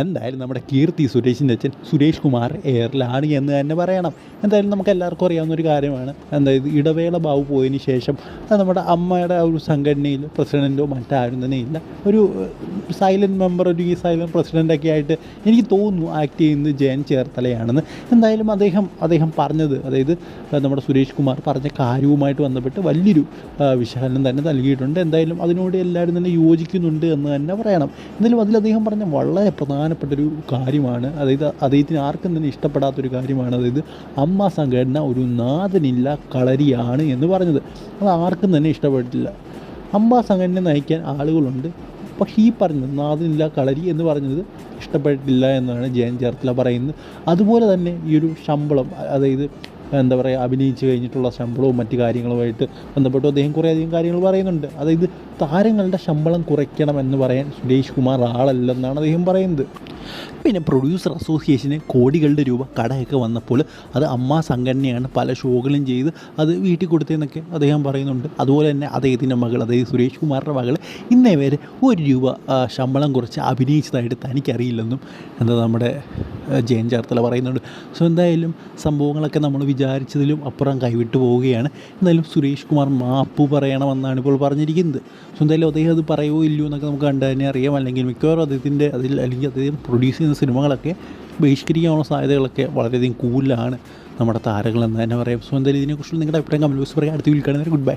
എന്തായാലും നമ്മുടെ കീർത്തി സുരേഷിന്റെ അച്ഛൻ സുരേഷ് കുമാർ എയറിലാണ് എന്ന് തന്നെ പറയണം. എന്തായാലും നമുക്ക് എല്ലാവർക്കും അറിയാവുന്ന ഒരു കാര്യമാണ്. എന്തായത് ഇടവേള ബാബു പോയതിന് ശേഷം നമ്മുടെ അമ്മയുടെ ഒരു സംഘടനയിൽ പ്രസിഡന്റോ മറ്റാരും തന്നെ ഇല്ല. ഒരു സൈലന്റ് മെമ്പർ ഒരു ഈ സൈലന്റ് പ്രസിഡന്റൊക്കെ ആയിട്ട് എനിക്ക് തോന്നുന്നു ആക്ട് ചെയ്യുന്നത് ജയൻ ചേർത്തലയാണെന്ന്. എന്തായാലും അദ്ദേഹം അദ്ദേഹം പറഞ്ഞത് അതായത് നമ്മുടെ സുരേഷ് കുമാർ പറഞ്ഞ കാര്യവുമായിട്ട് ബന്ധപ്പെട്ട് വലിയൊരു വിശകലനം തന്നെ നൽകിയിട്ടുണ്ട്. എന്തായാലും അതിനോട് എല്ലാവരും തന്നെ യോജിക്കുന്നുണ്ട് എന്ന് തന്നെ പറയണം. എന്തായാലും അതിൽ അദ്ദേഹം പറഞ്ഞ വളരെ പ്രധാനപ്പെട്ടൊരു കാര്യമാണ്. അതായത് അദ്ദേഹത്തിന് ആർക്കും തന്നെ ഇഷ്ടപ്പെടാത്തൊരു കാര്യമാണ്. അതായത് അമ്മ സംഘടന ഒരു നാഥനില്ല കളരിയാണ് എന്ന് പറഞ്ഞത്. അത് ആർക്കും തന്നെ ഇഷ്ടപ്പെട്ടില്ല അമ്മ സംഘടന നയിക്കാൻ ആളുകളുണ്ട്. പക്ഷേ ഈ പറഞ്ഞത് നാഥനില്ല കളരി എന്ന് പറഞ്ഞത് ഇഷ്ടപ്പെട്ടില്ല എന്നാണ് ജയൻ ചേർത്തല പറയുന്നത്. അതുപോലെ തന്നെ ഈ ഒരു ശമ്പളം അതായത് എന്താ പറയുക അഭിനയിച്ച് കഴിഞ്ഞിട്ടുള്ള ശമ്പളവും മറ്റു കാര്യങ്ങളുമായിട്ട് ബന്ധപ്പെട്ട്. അദ്ദേഹം കുറേയധികം കാര്യങ്ങൾ പറയുന്നുണ്ട്. അതായത് താരങ്ങളുടെ ശമ്പളം കുറയ്ക്കണം എന്ന് പറയാൻ സുരേഷ് കുമാർ ആളല്ലെന്നാണ് അദ്ദേഹം പറയുന്നത്. പിന്നെ പ്രൊഡ്യൂസർ അസോസിയേഷന് കോടികളുടെ രൂപ കടയൊക്കെ വന്നപ്പോൾ അത് അമ്മ സംഘടനയാണ് പല ഷോകളും ചെയ്ത് അത് വീട്ടിൽ കൊടുത്തതെന്നൊക്കെ അദ്ദേഹം പറയുന്നുണ്ട്. അതുപോലെ തന്നെ അദ്ദേഹത്തിന്റെ മകൾ അതായത് സുരേഷ് കുമാറിന്റെ മകൾ ഇന്നേ വരെ ഒരു രൂപ ശമ്പളം കുറച്ച് അഭിനയിച്ചതായിട്ട് തനിക്കറിയില്ലെന്നും എന്താ നമ്മുടെ ജയൻ ചേർത്തല പറയുന്നുണ്ട്. സോ എന്തായാലും സംഭവങ്ങളൊക്കെ നമ്മൾ വിചാരിച്ചതിലും അപ്പുറം കൈവിട്ടു പോവുകയാണ്. എന്തായാലും സുരേഷ് കുമാർ മാപ്പ് പറയണമെന്നാണ് ഇപ്പോൾ പറഞ്ഞിരിക്കുന്നത്. സോ എന്തായാലും അദ്ദേഹം അത് പറയുമോ ഇല്ലയോ എന്നൊക്കെ നമുക്ക് കണ്ടു തന്നെ അറിയാം. അല്ലെങ്കിൽ മിക്കവാറും അദ്ദേഹത്തിന്റെ അതിൽ അല്ലെങ്കിൽ അദ്ദേഹം പ്രൊഡ്യൂസ് ചെയ്യുന്ന സിനിമകളൊക്കെ ബഹിഷ്കരിക്കാനുള്ള സാധ്യതകളൊക്കെ വളരെയധികം കൂടുതലാണ് നമ്മുടെ താരങ്ങളെന്ന് തന്നെ പറയാം. സോ എന്തായാലും ഇതിനെക്കുറിച്ചുള്ള നിങ്ങളുടെ അഭിപ്രായം കമന്റ് ബോക്സ് പറയാം. അടുത്ത കാണുന്നവരെ ഗുഡ് ബൈ